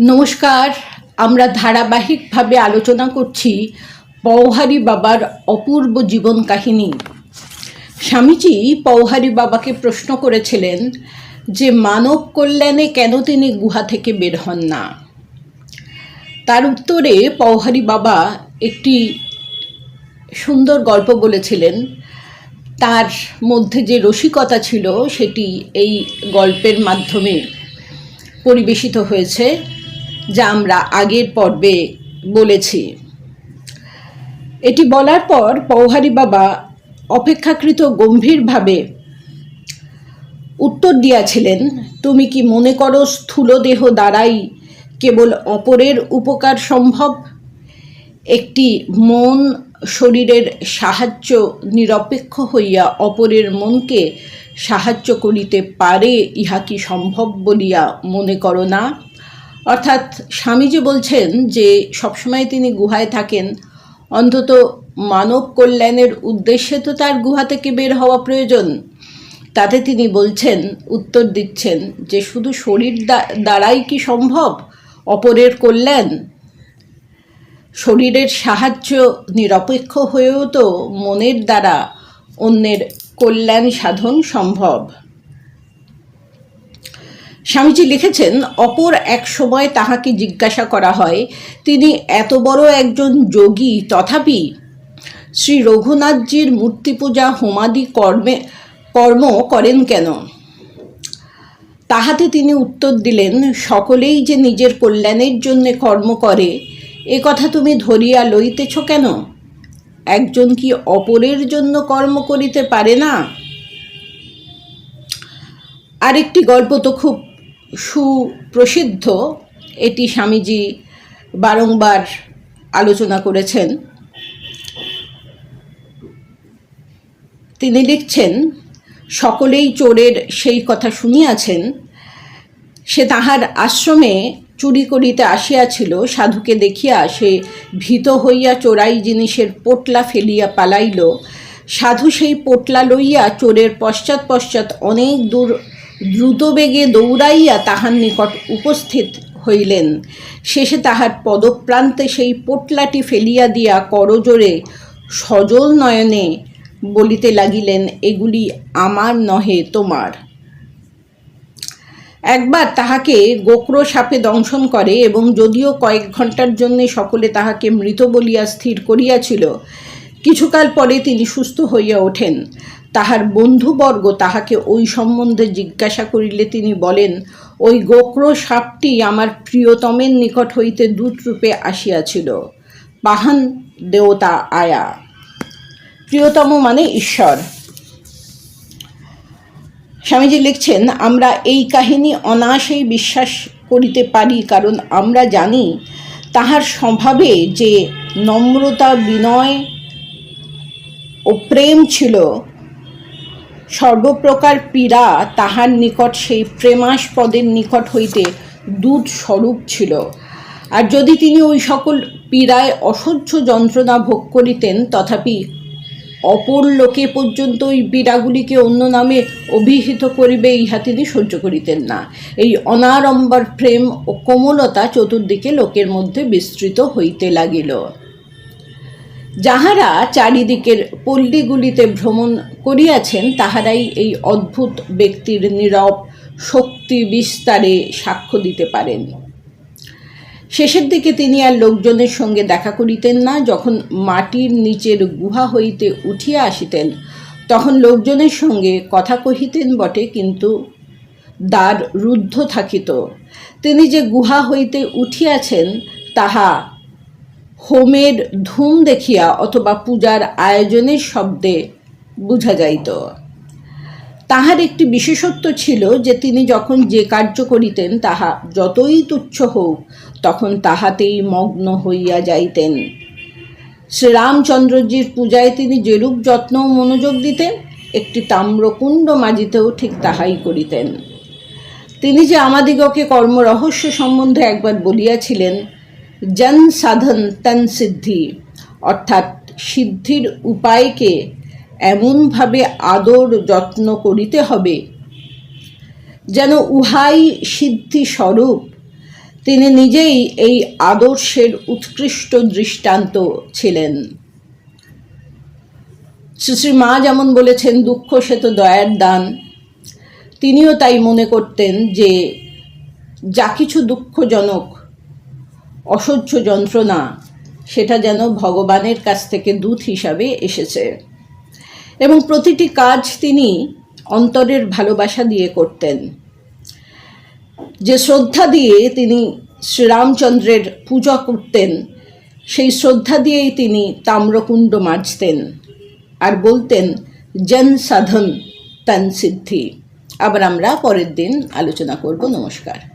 নমস্কার, আমরা ধারাবাহিকভাবে আলোচনা করছি পৌহারি বাবার অপূর্ব জীবন কাহিনী। স্বামীজি পৌহারি বাবাকে প্রশ্ন করেছিলেন যে, মানব কল্যাণে কেন তিনি গুহা থেকে বের হন না? তার উত্তরে পৌহারি বাবা একটি সুন্দর গল্প বলেছিলেন। তার মধ্যে যে রসিকতা ছিল, সেটি এই গল্পের মাধ্যমে পরিবেশিত হয়েছে। যা আমরা আগের পর্বে বলেছি। এটি বলার পর পৌহারি বাবা অপেক্ষাকৃত গম্ভীরভাবে উত্তর দিয়াছিলেন, তুমি কি মনে করো স্থূল দেহ দ্বারাই কেবল অপরের উপকার সম্ভব? একটি মন শরীরের সাহায্য নিরপেক্ষ হইয়া অপরের মনকে সাহায্য করিতে পারে, ইহা কি সম্ভব বলিয়া মনে করো না? অর্থাৎ স্বামীজি বলছেন যে সবসময় তিনি গুহায় থাকেন। অন্তত মানব কল্যাণের উদ্দেশ্যে তো তার গুহা থেকে বের হওয়া প্রয়োজন। তাতে তিনি বলছেন, উত্তর দিচ্ছেন যে শুধু শরীর দ্বা- দ্বারাই কি সম্ভব? অপরের কল্যাণ? শরীরের সাহায্য নিরপেক্ষ হয়েও তো মনের দ্বারা অন্যের কল্যাণ সাধন সম্ভব। স্বামীজি লিখেছেন, অপর এক সময় তাহাকে জিজ্ঞাসা করা হয়, তিনি এত বড় একজন যোগী, তথাপি শ্রী রঘুনাথজির মূর্তি পূজা হোমাদি কর্মে, কর্ম করেন কেন? তাহাতে তিনি উত্তর দিলেন, সকলেই যে নিজের কল্যাণের জন্যে কর্ম করে, এ কথা তুমি ধরিয়া লইতেছ কেন? একজন কি অপরের জন্য কর্ম করিতে পারে না? আরেকটি গল্প তো খুব সুপ্রসিদ্ধ এটি স্বামীজি বারংবার আলোচনা করেছেন। তিনি লিখছেন, সকলেই চোরের সেই কথা শুনিয়াছেন, সে তাহার আশ্রমে চুরি করিতে আসিয়াছিল, সাধুকে দেখিয়া সে ভীত হইয়া চোরাই জিনিসের পোটলা ফেলিয়া পালাইল। সাধু সেই পোটলা লইয়া চোরের পশ্চাৎ পশ্চাৎ অনেক দূর দ্রুত বেগে দৌড়াইয়া তাহার নিকট উপস্থিত হইলেন। শেষে তাহার পদপ্রান্তে সেই পোটলাটি ফেলিয়া দিয়া করজোরে সজল নয়নে বলিতে লাগিলেন, এগুলি আমার নহে, তোমার। একবার তাহাকে গোক্র সাপে দংশন করে এবং যদিও কয়েক ঘণ্টার জন্য সকলে তাহাকে মৃত বলিয়া স্থির করিয়াছিল, কিছুকাল পরে তিনি সুস্থ হইয়া ওঠেন। তাহার বন্ধুবর্গ তাহাকে ওই সম্বন্ধে জিজ্ঞাসা করিলে তিনি বলেন, ওই গোক্র সাপটি আমার প্রিয়তমের নিকট হইতে দূতরূপে আসিয়াছিল। পাহান দেওতা আয়া। প্রিয়তম মানে ঈশ্বর। স্বামীজি লিখছেন, আমরা এই কাহিনী অনায়াসেই বিশ্বাস করিতে পারি, কারণ আমরা জানি তাহার স্বভাবে যে নম্রতা, বিনয় ও প্রেম ছিল সর্বপ্রকার পীড়া তাহার নিকট, সেই প্রেমাস্পদের নিকট হইতে দূত স্বরূপ ছিল। আর যদি তিনি ওই সকল পীড়ায় অসহ্য যন্ত্রণা ভোগ করিতেন, তথাপি অপর লোকে পর্যন্ত ওই পীড়াগুলিকে অন্য নামে অভিহিত করিবে, ইহা তিনি সহ্য করিতেন না। এই অনারম্বর প্রেম ও কোমলতা চতুর্দিকে লোকের মধ্যে বিস্তৃত হইতে লাগিল। যাহারা চারিদিকের পল্লীগুলিতে ভ্রমণ করিয়াছেন, তাহারাই এই অদ্ভুত ব্যক্তির নীরব শক্তি বিস্তারে সাক্ষ্য দিতে পারেন। শেষের দিকে তিনি আর লোকজনের সঙ্গে দেখা করিতেন না। যখন মাটির নিচের গুহা হইতে উঠিয়া আসিতেন, তখন লোকজনের সঙ্গে কথা কহিতেন বটে, কিন্তু দ্বার রুদ্ধ থাকিত। তিনি যে গুহা হইতে উঠিয়াছেন, তাহা হোমের ধূম দেখিয়া অথবা পূজার আয়োজনের শব্দে বোঝা যাইত। তাহার একটি বিশেষত্ব ছিল যে তিনি যখন যে কার্য করিতেন, তাহা যতই তুচ্ছ হোক তখন তাহাতেই মগ্ন হইয়া যাইতেন। শ্রীরামচন্দ্রজির পূজায় তিনি যেরূপ যত্ন মনোযোগ দিতেন, একটি তাম্রকুণ্ড মাজিতেও ঠিক তাহাই করিতেন। তিনি যে আমাদিগকে কর্মরহস্য সম্বন্ধে একবার বলিয়াছিলেন জন সাধন তন সিদ্ধি, অর্থাৎ সিদ্ধির উপায়কে এমনভাবে আদর যত্ন করিতে হবে, যেন উহাই সিদ্ধি স্বরূপ তিনি নিজেই এই আদর্শের উৎকৃষ্ট দৃষ্টান্ত ছিলেন। শ্রী মা যেমন বলেছেন, দুঃখ সে তো দয়ার দান। তিনিও তাই মনে করতেন যে, যা কিছু দুঃখজনক অসহ্য যন্ত্রণা, সেটা যেন ভগবানের কাছ থেকে দূত হিসাবে এসেছে। এবং প্রতিটি কাজ তিনি অন্তরের ভালোবাসা দিয়ে করতেন। যে শ্রদ্ধা দিয়ে তিনি শ্রীরামচন্দ্রের পূজা করতেন, সেই শ্রদ্ধা দিয়েই তিনি তাম্রকুণ্ড মাজতেন আর বলতেন, জন সাধন তন সিদ্ধি। আবার আমরা পরের দিন আলোচনা করব। নমস্কার।